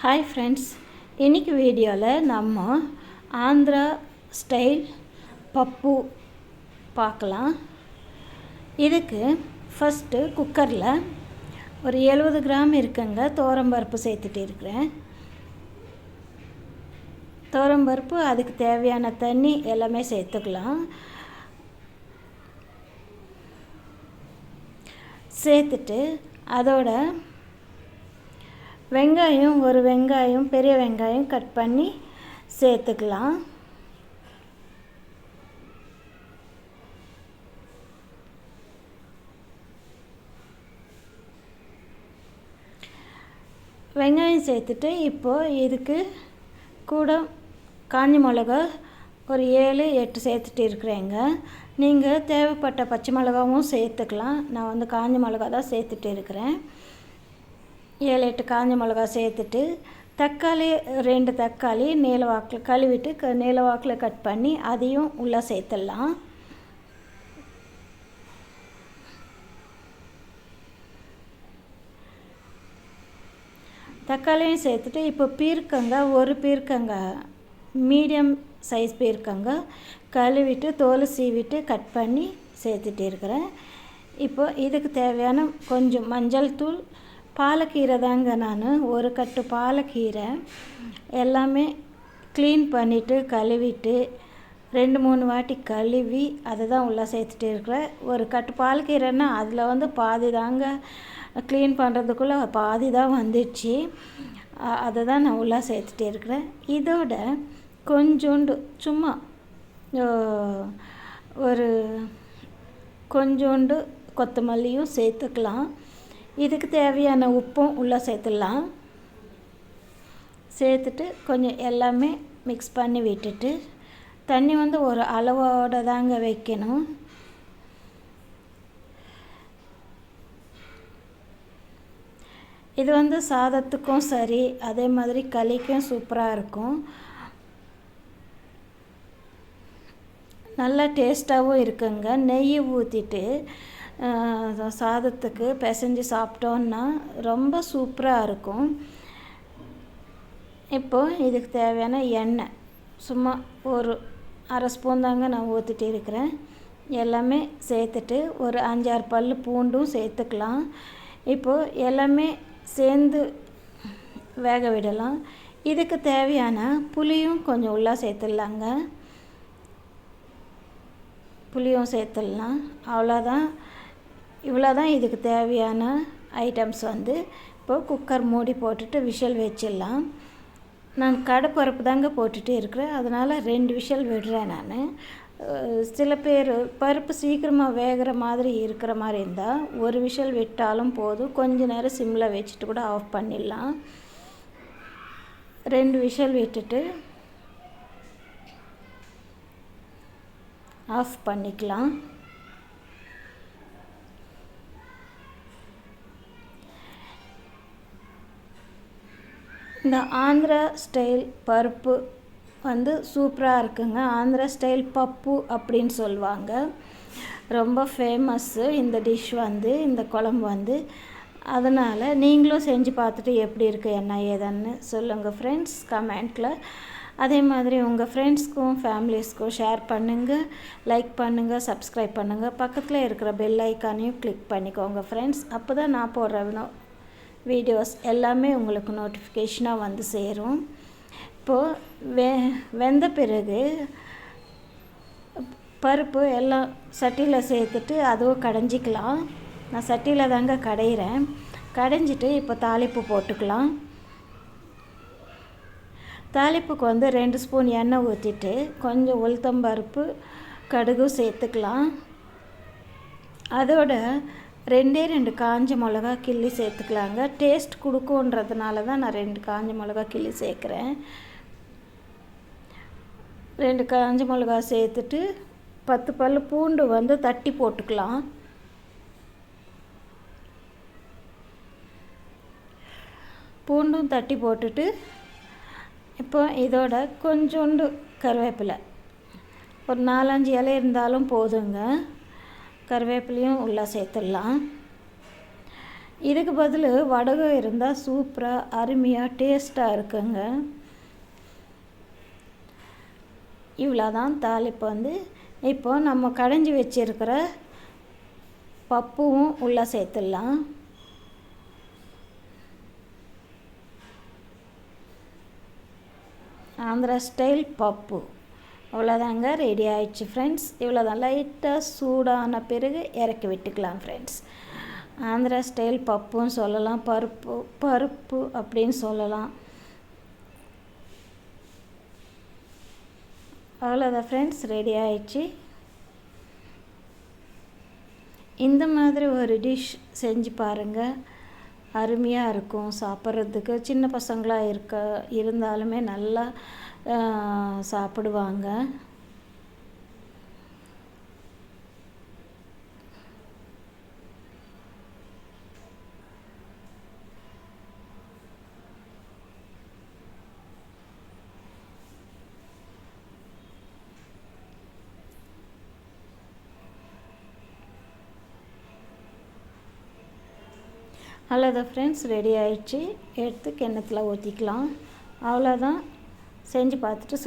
Hi friends இன்றைக்கி வீடியோவில் நம்ம ஆந்திரா ஸ்டைல் பப்பு பார்க்கலாம். இதுக்கு ஃபஸ்ட்டு குக்கரில் ஒரு எழுபது கிராம் இருக்குங்க. தோரம்பருப்பு சேர்த்துட்டு இருக்கிறேன். தோரம்பருப்பு அதுக்கு தேவையான தண்ணி எல்லாமே சேர்த்துக்கலாம். சேர்த்துட்டு அதோட வெங்காயம் ஒரு வெங்காயம் பெரிய வெங்காயம் கட் பண்ணி சேர்த்துக்கலாம். வெங்காயம் சேர்த்துட்டு இப்போது இதுக்கு கூட காஞ்ச மிளகா ஒரு ஏழு எட்டு சேர்த்துட்டு இருக்கிறேங்க. நீங்கள் தேவைப்பட்ட பச்சை மிளகாவும் சேர்த்துக்கலாம். நான் வந்து காஞ்ச மிளகா தான் சேர்த்துட்டு இருக்கிறேன். ஏழு எட்டு காஞ்ச மிளகா சேர்த்துட்டு தக்காளி ரெண்டு தக்காளி நீல வாக்கில் கழுவிட்டு க நீளவாக்கில் கட் பண்ணி அதையும் உள்ளே சேர்த்துடலாம். தக்காளியும் சேர்த்துட்டு இப்போ பீர்க்கங்க ஒரு பீர்க்கங்க மீடியம் சைஸ் பீர்க்கங்க கழுவிட்டு தோல் சீவிட்டு கட் பண்ணி சேர்த்துட்டு இருக்கிறேன். இப்போ இதுக்கு தேவையான கொஞ்சம் மஞ்சள் தூள் பாலக்கீரை தாங்க நான். ஒரு கட்டு பாலக்கீரை எல்லாமே க்ளீன் பண்ணிவிட்டு கழுவிட்டு ரெண்டு மூணு வாட்டி கழுவி அதை தான் உள்ளே சேர்த்துட்டு இருக்கிறேன். ஒரு கட்டு பாலக்கீரைன்னா அதில் வந்து பாதி தாங்க க்ளீன் பண்ணுறதுக்குள்ளே பாதி தான் வந்துடுச்சு. அதை தான் நான் உள்ளே சேர்த்துட்டு இருக்கிறேன். இதோட கொஞ்சோண்டு சும்மா ஒரு கொஞ்சோண்டு கொத்தமல்லியும் சேர்த்துக்கலாம். இதுக்கு தேவையான உப்பும் உள்ளே சேர்த்துடலாம். சேர்த்துட்டு கொஞ்சம் எல்லாமே மிக்ஸ் பண்ணி விட்டுட்டு தண்ணி வந்து ஒரு அளவோடு தாங்க வைக்கணும். இது வந்து சாதத்துக்கும் சரி அதே மாதிரி களிக்கும் சூப்பராக இருக்கும். நல்லா டேஸ்ட்டாகவும் இருக்குங்க. நெய் ஊற்றிட்டு சாதத்துக்கு பிசைஞ்சு சாப்பிட்டோன்னா ரொம்ப சூப்பராக இருக்கும். இப்போது இதுக்கு தேவையான எண்ணெய். சும்மா ஒரு அரை ஸ்பூன் தாங்க நான் ஊற்றிட்டு இருக்கிறேன். எல்லாமே சேர்த்துட்டு ஒரு அஞ்சாறு பல் பூண்டும் சேர்த்துக்கலாம். இப்போது எல்லாமே சேர்ந்து வேக விடலாம். இதுக்கு தேவையான புளியும் கொஞ்சம் உள்ளே சேர்த்துடலாங்க. புளியும் சேர்த்துடலாம். அவ்வளோதான். இவ்வளோ தான் இதுக்கு தேவையான ஐட்டம்ஸ் வந்து இப்போது குக்கர் மூடி போட்டுட்டு விஷல் வச்சிடலாம். நான் கடைப்பருப்பு தாங்க போட்டுகிட்டே இருக்கிறேன். அதனால் ரெண்டு விஷல் விடுறேன் நான். சில பேர் பருப்பு சீக்கிரமாக வேகிற மாதிரி இருக்கிற மாதிரி இருந்தால் ஒரு விஷல் விட்டாலும் போதும். கொஞ்ச நேரம் சிம்மில் வச்சுட்டு கூட ஆஃப் பண்ணிடலாம். ரெண்டு விஷல் விட்டுட்டு ஆஃப் பண்ணிக்கலாம். இந்த ஆந்திரா ஸ்டைல் பருப்பு வந்து சூப்பராக இருக்குங்க. ஆந்திரா ஸ்டைல் பப்பு அப்படின்னு சொல்லுவாங்க. ரொம்ப ஃபேமஸ்ஸு இந்த டிஷ் வந்து இந்த குழம்பு வந்து. அதனால் நீங்களும் செஞ்சு பார்த்துட்டு எப்படி இருக்குது என்ன ஏதுன்னு சொல்லுங்கள் ஃப்ரெண்ட்ஸ் கமெண்ட்டில் அதே மாதிரி உங்கள் ஃப்ரெண்ட்ஸ்க்கும் ஃபேமிலிஸ்க்கும் ஷேர் பண்ணுங்கள் லைக் பண்ணுங்கள் சப்ஸ்கிரைப் பண்ணுங்கள் பக்கத்தில் இருக்கிற பெல் ஐக்கானையும் கிளிக் பண்ணிக்கோங்க ஃப்ரெண்ட்ஸ் அப்போ தான் நான் போடுற வீடியோஸ் எல்லாமே உங்களுக்கு நோட்டிஃபிகேஷனாக வந்து சேரும். இப்போது வெ வெந்த பிறகு பருப்பு எல்லாம் சட்டியில் சேர்த்துட்டு அதுவும் கடைஞ்சிக்கலாம். நான் சட்டியில் தாங்க கடையிறேன். கடைஞ்சிட்டு இப்போ தாளிப்பு போட்டுக்கலாம். தாளிப்புக்கு வந்து ரெண்டு ஸ்பூன் எண்ணெய் ஊற்றிட்டு கொஞ்சம் உளுத்தம்பருப்பு கடுகு சேர்த்துக்கலாம். அதோட ரெண்டே ரெண்டு காஞ்ச மிளகா கிள்ளி சேர்த்துக்கலாங்க. டேஸ்ட் கொடுக்குன்றதுனால தான் நான் ரெண்டு காஞ்ச மிளகா கிள்ளி சேர்க்குறேன். ரெண்டு காஞ்ச மிளகா சேர்த்துட்டு பத்து பல் பூண்டு வந்து தட்டி போட்டுக்கலாம். பூண்டும் தட்டி போட்டுட்டு இப்போ இதோட கொஞ்சோண்டு கருவேப்பிலை. ஒரு நாலஞ்சு இலை இருந்தாலும் போதுங்க. கருவேப்பிலையும் உள்ளே சேர்த்துடலாம். இதுக்கு பதில் வடகம் இருந்தால் சூப்பராக அருமையாக டேஸ்ட்டாக இருக்குங்க. இவ்வளோதான் தாளிப்பு வந்து. இப்போ நம்ம கடைஞ்சி வச்சிருக்கிற பப்புவும் உள்ளே சேர்த்துடலாம். ஆந்திரா ஸ்டைல் பப்பு. அவ்வளோதாங்க ரெடி ஆயிடுச்சு ஃப்ரெண்ட்ஸ் இவ்வளோதான் லைட்டாக சூடான பிறகு இறக்கி விட்டுக்கலாம் ஃப்ரெண்ட்ஸ் ஆந்திரா ஸ்டைல் பப்புன்னு சொல்லலாம் பருப்பு பருப்பு அப்படின்னு சொல்லலாம். அவ்வளோதான் ஃப்ரெண்ட்ஸ் ரெடி ஆயிடுச்சு. இந்த மாதிரி ஒரு டிஷ் செஞ்சு பாருங்கள் அருமையாக இருக்கும் சாப்பிட்றதுக்கு. சின்ன பசங்களாக இருக்க இருந்தாலுமே நல்லா சாப்பிடுவாங்க. அவ்வளோதான் ஃப்ரெண்ட்ஸ் ரெடி ஆயிடுச்சு. எடுத்து கிண்ணத்தில் ஊற்றிக்கலாம் அவ்வளோதான் செஞ்சு பார்த்துட்டு